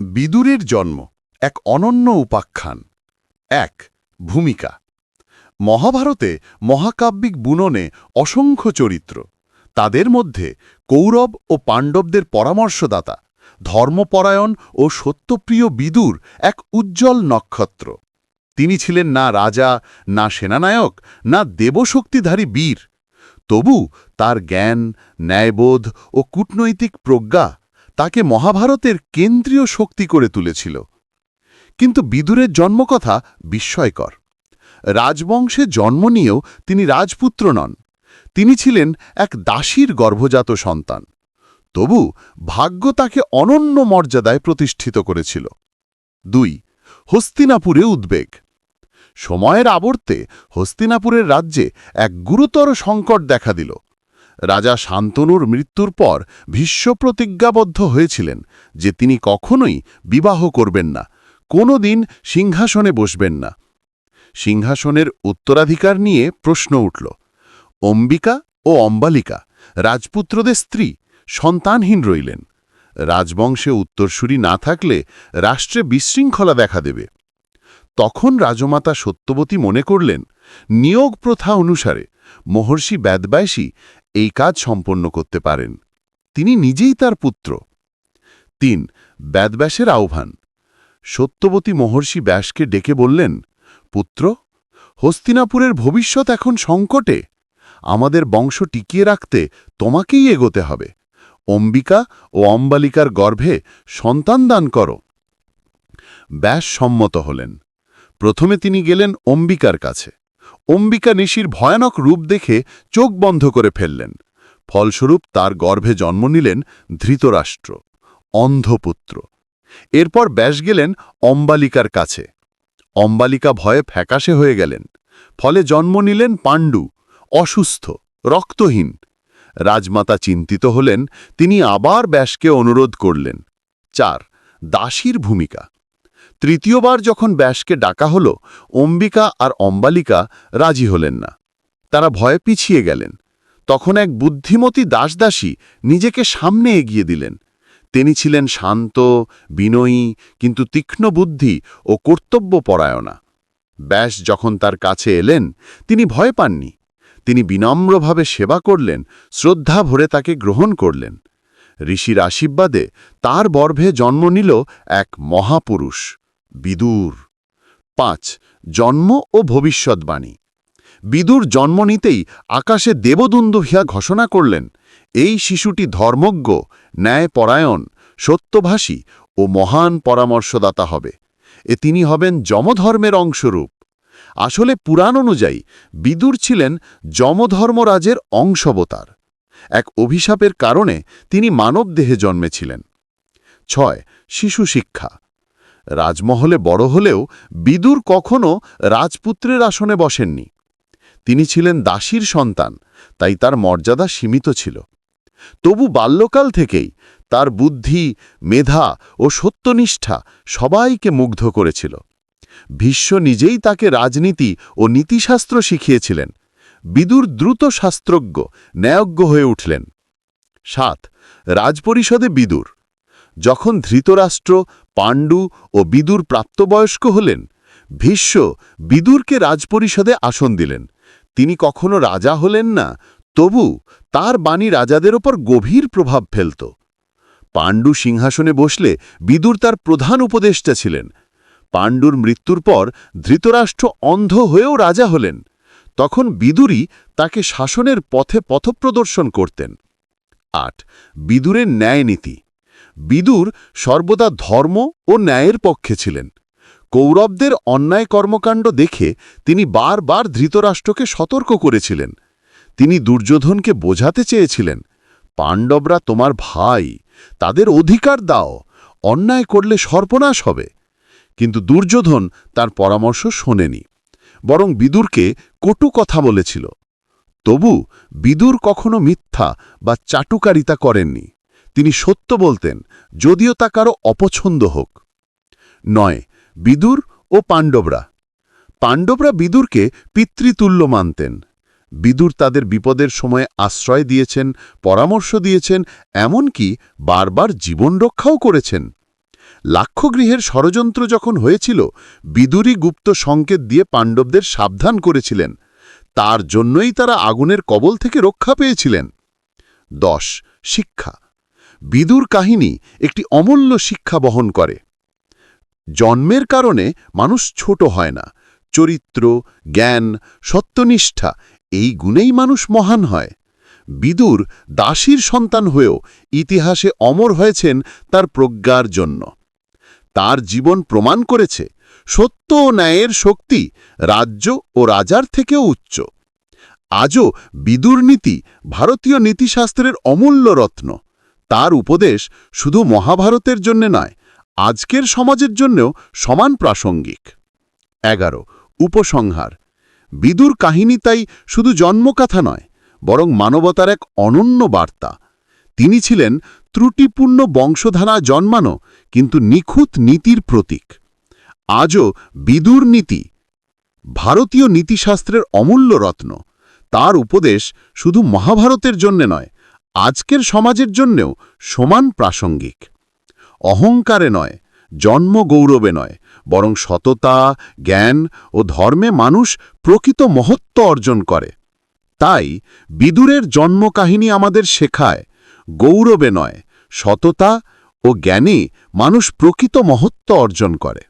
বিদুরের জন্ম এক অনন্য উপাখ্যান। এক, ভূমিকা। মহাভারতে মহাকাব্যিক বুননে অসংখ্য চরিত্র। তাদের মধ্যে কৌরব ও পাণ্ডবদের পরামর্শদাতা, ধর্মপরায়ণ ও সত্যপ্রিয় বিদুর এক উজ্জ্বল নক্ষত্র। তিনি ছিলেন না রাজা, না সেনানায়ক, না দেবশক্তিধারী বীর। তবু তার জ্ঞান, ন্যায়বোধ ও কূটনৈতিক প্রজ্ঞা তাকে মহাভারতের কেন্দ্রীয় শক্তি করে তুলেছিল। কিন্তু বিদুরের জন্মকথা বিস্ময়কর। রাজবংশে জন্ম নিয়েও তিনি রাজপুত্র নন। তিনি ছিলেন এক দাসীর গর্ভজাত সন্তান। তবু ভাগ্য তাকে অনন্য মর্যাদায় প্রতিষ্ঠিত করেছিল। দুই, হস্তিনাপুরে উদ্বেগ। সময়ের আবর্তে হস্তিনাপুরের রাজ্যে এক গুরুতর সংকট দেখা দিল। রাজা শান্তনুর মৃত্যুর পর ভীষ্ম প্রতিজ্ঞাবদ্ধ হয়েছিলেন যে তিনি কখনোই বিবাহ করবেন না কোনো দিন সিংহাসনে বসবেন না। সিংহাসনের উত্তরাধিকার নিয়ে প্রশ্ন উঠল, অম্বিকা ও অম্বালিকা, রাজপুত্রদের স্ত্রী, সন্তানহীন রইলেন। রাজবংশে উত্তরসূরি না থাকলে রাষ্ট্রে বিশৃঙ্খলা দেখা দেবে। তখন রাজমাতা সত্যবতী মনে করলেন, নিয়োগ প্রথা অনুসারে মহর্ষি ব্যাদবায়সী এই কাজ সম্পন্ন করতে পারেন। তিনি নিজেই তার পুত্র। তিন, ব্যাদব্যাসের আহ্বান। সত্যবতী মহর্ষি ব্যাসকে ডেকে বললেন, পুত্র, হস্তিনাপুরের ভবিষ্যৎ এখন সংকটে। আমাদের বংশ টিকিয়ে রাখতে তোমাকেই এগোতে হবে। অম্বিকা ও অম্বালিকার গর্ভে সন্তান দান করো ব্যাস সম্মত হলেন। প্রথমে তিনি গেলেন অম্বিকার কাছে। অম্বিকা নিশির ভয়ানক রূপ দেখে চোখ বন্ধ করে ফেললেন। ফলস্বরূপ তার গর্ভে জন্ম নিলেন ধৃতরাষ্ট্র, অন্ধপুত্র। এরপর ব্যাস গেলেন অম্বালিকার কাছে। অম্বালিকা ভয়ে ফ্যাকাশে হয়ে গেলেন। ফলে জন্ম নিলেন পাণ্ডু, অসুস্থ, রক্তহীন। রাজমাতা চিন্তিত হলেন, তিনি আবার ব্যাসকে অনুরোধ করলেন। চার, দাসীর ভূমিকা। তৃতীয়বার যখন ব্যাসকে ডাকা হল, অম্বিকা আর অম্বালিকা রাজি হলেন না। তারা ভয়ে পিছিয়ে গেলেন। তখন এক বুদ্ধিমতী দাসদাসী নিজেকে সামনে এগিয়ে দিলেন। তিনি ছিলেন শান্ত, বিনয়ী, কিন্তু তীক্ষ্ণ বুদ্ধি ও কর্তব্যপরায়ণা। ব্যাস যখন তার কাছে এলেন, তিনি ভয় পাননি। তিনি বিনম্রভাবে সেবা করলেন, শ্রদ্ধা ভরে তাকে গ্রহণ করলেন। ঋষির আশীর্বাদে তার বর্ভে জন্ম নিল এক মহাপুরুষ। বিদুর। পাঁচ, জন্ম ও ভবিষ্যৎবাণী। বিদুর জন্ম নিতেই আকাশে দেবদুন্দুহিয়া ঘোষণা করলেন, এই শিশুটি ধর্মজ্ঞ, ন্যায়পরায়ণ, সত্যভাষী ও মহান পরামর্শদাতা হবে। এ তিনি হবেন যমধর্মের অংশরূপ। আসলে পুরাণ অনুযায়ী বিদুর ছিলেন যমধর্মরাজের অংশবতার। এক অভিশাপের কারণে তিনি মানবদেহে জন্মেছিলেন। ছয়, শিশু শিক্ষা। রাজমহলে বড় হলেও বিদুর কখনও রাজপুত্রের আসনে বসেননি। তিনি ছিলেন দাসীর সন্তান, তাই তার মর্যাদা সীমিত ছিল। তবু বাল্যকাল থেকেই তার বুদ্ধি, মেধা ও সত্যনিষ্ঠা সবাইকে মুগ্ধ করেছিল। ভীষ্ম নিজেই তাকে রাজনীতি ও নীতিশাস্ত্র শিখিয়েছিলেন। বিদুর দ্রুত শাস্ত্রজ্ঞ, ন্যায়জ্ঞ হয়ে উঠলেন। সাত, রাজপরিষদে বিদুর। যখন ধৃতরাষ্ট্র, পাণ্ডু ও বিদুর প্রাপ্তবয়স্ক হলেন, ভীষ্ম বিদুরকে রাজপরিষদে আসন দিলেন। তিনি কখনো রাজা হলেন না, তবু তার বাণী রাজাদের ওপর গভীর প্রভাব ফেলত। পাণ্ডু সিংহাসনে বসলে বিদুর তার প্রধান উপদেষ্টা ছিলেন। পাণ্ডুর মৃত্যুর পর ধৃতরাষ্ট্র অন্ধ হয়েও রাজা হলেন। তখন বিদুরই তাকে শাসনের পথে পথপ্রদর্শন করতেন। আট, বিদুরের ন্যায়নীতি। বিদুর সর্বদা ধর্ম ও ন্যায়ের পক্ষে ছিলেন। কৌরবদের অন্যায় কর্মকাণ্ড দেখে তিনি বারবার ধৃতরাষ্ট্রকে সতর্ক করেছিলেন। তিনি দুর্যোধনকে বোঝাতে চেয়েছিলেন, পাণ্ডবরা তোমার ভাই, তাদের অধিকার দাও, অন্যায় করলে সর্বনাশ হবে। কিন্তু দুর্যোধন তার পরামর্শ শোনেনি, বরং বিদুরকে কটু কথা বলেছিল, তবু বিদুর কখনো মিথ্যা বা চাটুকারিতা করেননি। তিনি সত্য বলতেন, যদিও তা কারও অপছন্দ হোক। নয়, বিদুর ও পাণ্ডবরা। পাণ্ডবরা বিদুরকে পিতৃতুল্য মানতেন। বিদুর তাদের বিপদের সময়ে আশ্রয় দিয়েছেন, পরামর্শ দিয়েছেন, এমনকি বারবার জীবন রক্ষাও করেছেন। লাক্ষগৃহের ষড়যন্ত্র যখন হয়েছিল বিদুরী গুপ্ত সংকেত দিয়ে পাণ্ডবদের সাবধান করেছিলেন। তার জন্যই তারা আগুনের কবল থেকে রক্ষা পেয়েছিলেন। দশ, শিক্ষা। বিদুর কাহিনী একটি অমূল্য শিক্ষা বহন করে। জন্মের কারণে মানুষ ছোট হয় না। চরিত্র, জ্ঞান, সত্যনিষ্ঠা, এই গুণেই মানুষ মহান হয়। বিদুর দাসীর সন্তান হয়েও ইতিহাসে অমর হয়েছেন তার প্রজ্ঞার জন্য। তার জীবন প্রমাণ করেছে সত্য ও ন্যায়ের শক্তি রাজ্য ও রাজার থেকেও উচ্চ। আজও বিদুর নীতি ভারতীয় নীতিশাস্ত্রের অমূল্য রত্ন। তার উপদেশ শুধু মহাভারতের জন্য নয়, আজকের সমাজের জন্যও সমান প্রাসঙ্গিক। এগারো, উপসংহার। বিদুর কাহিনী তাই শুধু জন্মকথা নয়, বরং মানবতার এক অনন্য বার্তা। তিনি ছিলেন ত্রুটিপূর্ণ বংশধারা জন্মানো, কিন্তু নিখুঁত নীতির প্রতীক। আজও বিদুর নীতি, ভারতীয় নীতিশাস্ত্রের অমূল্য রত্ন। তার উপদেশ শুধু মহাভারতের জন্যে নয় আজকের সমাজের জন্যেও সমান প্রাসঙ্গিক। অহংকারে নয়, জন্ম গৌরবে নয়, বরং সততা, জ্ঞান ও ধর্মে মানুষ প্রকৃত মহত্ব অর্জন করে। তাই বিদুরের জন্মকাহিনী আমাদের শেখায়, গৌরবে নয়, সততা ও জ্ঞানে মানুষ প্রকৃত মহত্ব অর্জন করে।